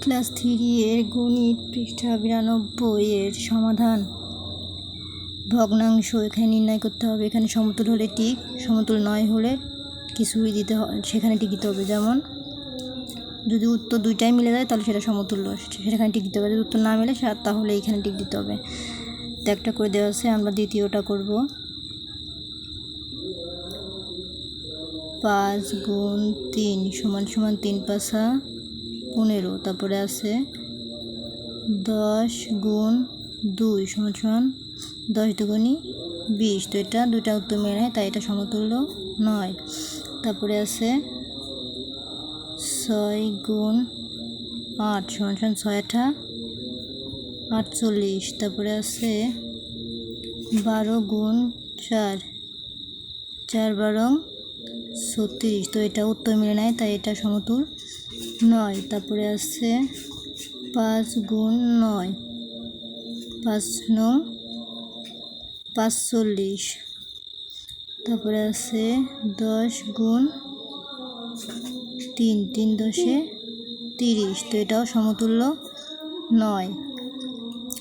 Class three এর গণিত পৃষ্ঠা বিরানব্বই এর সমাধান। ভগ্নাংশ এখানে নির্ণয় করতে হবে। এখানে সমতুল হলে টিক, সমতুল নয় হলে কিছুই দিতে হয়, সেখানে টিক দিতে হবে। যেমন, যদি উত্তর দুইটাই মিলে যায়, তাহলে সেটা সমতুল্য সেখানে টিক দিতে হবে। যদি উত্তর না মিলে, সে- তাহলে এইখানে টিক দিতে হবে। তো একটা করে দেওয়া আছে, আমরা দ্বিতীয়টা করব। পাঁচ গুণ তিন সমান সমান তিন পাঁচা পনেরো, তারপরে আছে দশ গুণ দুই সমান সমান দশ দুগুণি বিশ। তো এটা দুইটা উত্তর মেনে তাই এটা সমতুল্য নয়। তারপরে আছে ছয় গুণ আট সমান সমান ছয় আঠা আটচল্লিশ। তারপরে আছে বারো গুণ চার চার বারো ছত্রিশ তো এটা উত্তর মিলে নেয় তাই এটা সমতুল নয়। তারপরে আছে পাঁচ গুণ নয়, পাঁচ নং পাঁচচল্লিশ। তারপরে আছে দশ গুণ তিন তিন দশে তিরিশ। তো এটাও সমতুল্য নয়।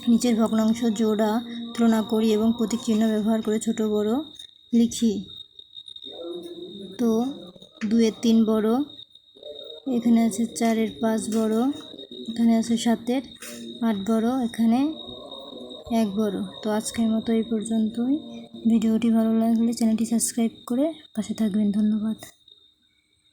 নিচের ভগ্নাংশ জোড়া তুলনা করি এবং প্রতীক চিহ্ন ব্যবহার করে ছোট বড় লিখি। তো দুয়ের তিন বড়, এখানে আছে চারের পাঁচ বড়, এখানে আছে সাতের আট বড়, এখানে এক বড়। তো আজকের মতো এই পর্যন্তই। ভিডিওটি ভালো লাগলে চ্যানেলটি সাবস্ক্রাইব করে পাশে থাকবেন। ধন্যবাদ।